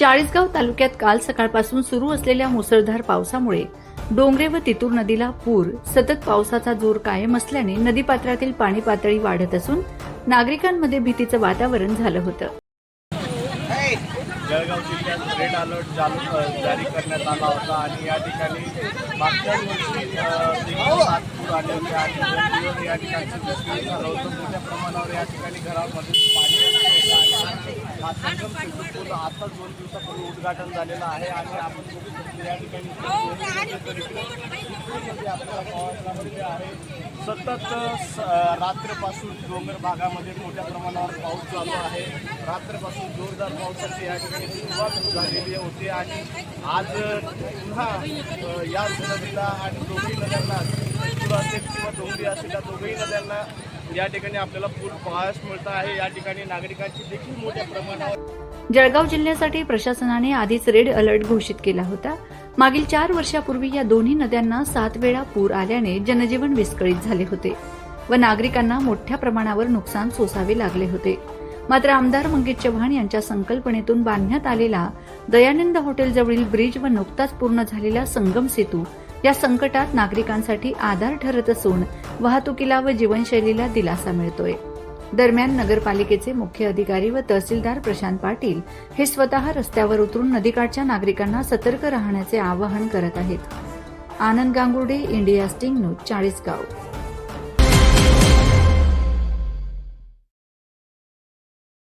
चाळीसगाव तालुक्यात काल सकाळपासून सुरू असलेल्या मुसळधार पावसामुळे डोंगरे व तितूर नदीला पूर सतत पावसाचा जोर कायम असल्याने नदीपात्रातील पाणी पातळी वाढत असून नागरिकांमध्ये भीतीचं वातावरण झालं होतं. जळगाव जिल्ह्यात रेड अलर्ट चालू जारी करण्यात आला होता आणि या ठिकाणी मागच्याच वर्षी अ, सात पूर आले होते आणि या ठिकाणी जखमी झालं होतं. मोठ्या प्रमाणावर या ठिकाणी घरामध्ये पाणी आणि हा संगम सेतू आता दोन दिवसापूर्वी उद्घाटन झालेलं आहे आणि आपण बघू शकतो या ठिकाणी आपल्याला आहे सतत स- रात्रीपासून डोंगर भागामध्ये मोठ्या प्रमाणावर पाऊस चालू आहे रात्रीपासून जोरदार पावसाची या ठिकाणी सुरुवात झालेली होती आणि आज पुन्हा या नदीला आणि दोघी नद्यांना असेल किंवा डोंगरी असेल या दोघही नद्यांना या ठिकाणी आपल्याला पूल पाहायला मिळत आहे. या ठिकाणी नागरिकांची देखील मोठ्या प्रमाणावर जळगाव जिल्ह्यासाठी प्रशासनाने आधीच रेड अलर्ट घोषित केला होता. मागील चार वर्षापूर्वी या दोन्ही नद्यांना सात वेळा पूर आल्याने जनजीवन विस्कळीत झाले होते व नागरिकांना मोठ्या प्रमाणावर नुकसान सोसावे लागले होते. मात्र आमदार मंगेश चव्हाण यांच्या संकल्पनेतून बांधण्यात आलेला दयानंद हॉटेलजवळील ब्रिज व नुकताच पूर्ण झालेला संगम सेतू या संकटात नागरिकांसाठी आधार ठरत असून वाहतुकीला व जीवनशैलीला दिलासा मिळतोय. दरम्यान नगरपालिकेचे मुख्य अधिकारी व तहसीलदार प्रशांत पाटील हे स्वतः रस्त्यावर उतरून नदीकाठच्या नागरिकांना सतर्क राहण्याचे आवाहन करत आहेत. Anand Gangurde India sting news Chalisgaon.